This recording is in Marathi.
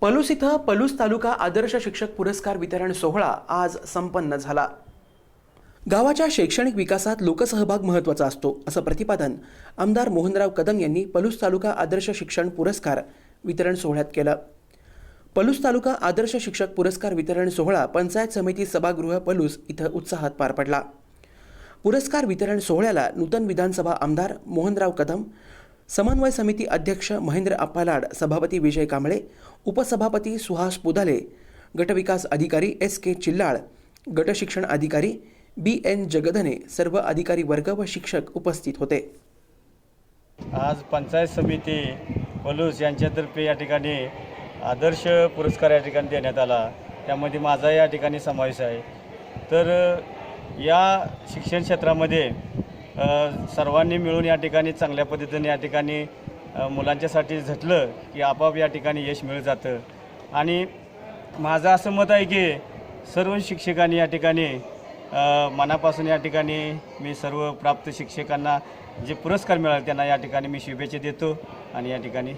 पलूस इथं पलूस तालुका आदर्श शिक्षक पुरस्कार वितरण सोहळा आज संपन्न झाला. गावाच्या शैक्षणिक विकासात लोकसहभाग महत्त्वाचा असतो असं प्रतिपादन आमदार मोहनराव कदम यांनी पलूस तालुका आदर्श शिक्षण पुरस्कार वितरण सोहळ्यात केलं. पलूस तालुका आदर्श शिक्षक पुरस्कार वितरण सोहळा पंचायत समिती सभागृह पलूस इथं उत्साहात पार पडला. पुरस्कार वितरण सोहळ्याला नूतन विधानसभा आमदार मोहनराव कदम समन्वय समिती अध्यक्ष महेंद्र अप्पालाड सभापती विजय कांबळे उपसभापती सुहास पुदाले गटविकास अधिकारी एस के चिल्लाळ गटशिक्षण अधिकारी बी एन जगधने सर्व अधिकारी वर्ग व शिक्षक उपस्थित होते. आज पंचायत समिती पलूस यांच्यातर्फे या ठिकाणी आदर्श पुरस्कार या ठिकाणी देण्यात आला. त्यामध्ये माझा या ठिकाणी समावेश आहे. तर या शिक्षण क्षेत्रामध्ये सर्वांनी मिळून या ठिकाणी चांगल्या पद्धतीने या ठिकाणी मुलांच्यासाठी झटलं की आपोआप या ठिकाणी यश मिळत जातं. आणि माझं असं मत आहे की सर्व शिक्षकांनी या ठिकाणी मनापासून या ठिकाणी मी सर्व प्राप्त शिक्षकांना जे पुरस्कार मिळाले त्यांना या ठिकाणी मी शुभेच्छा देतो आणि या ठिकाणी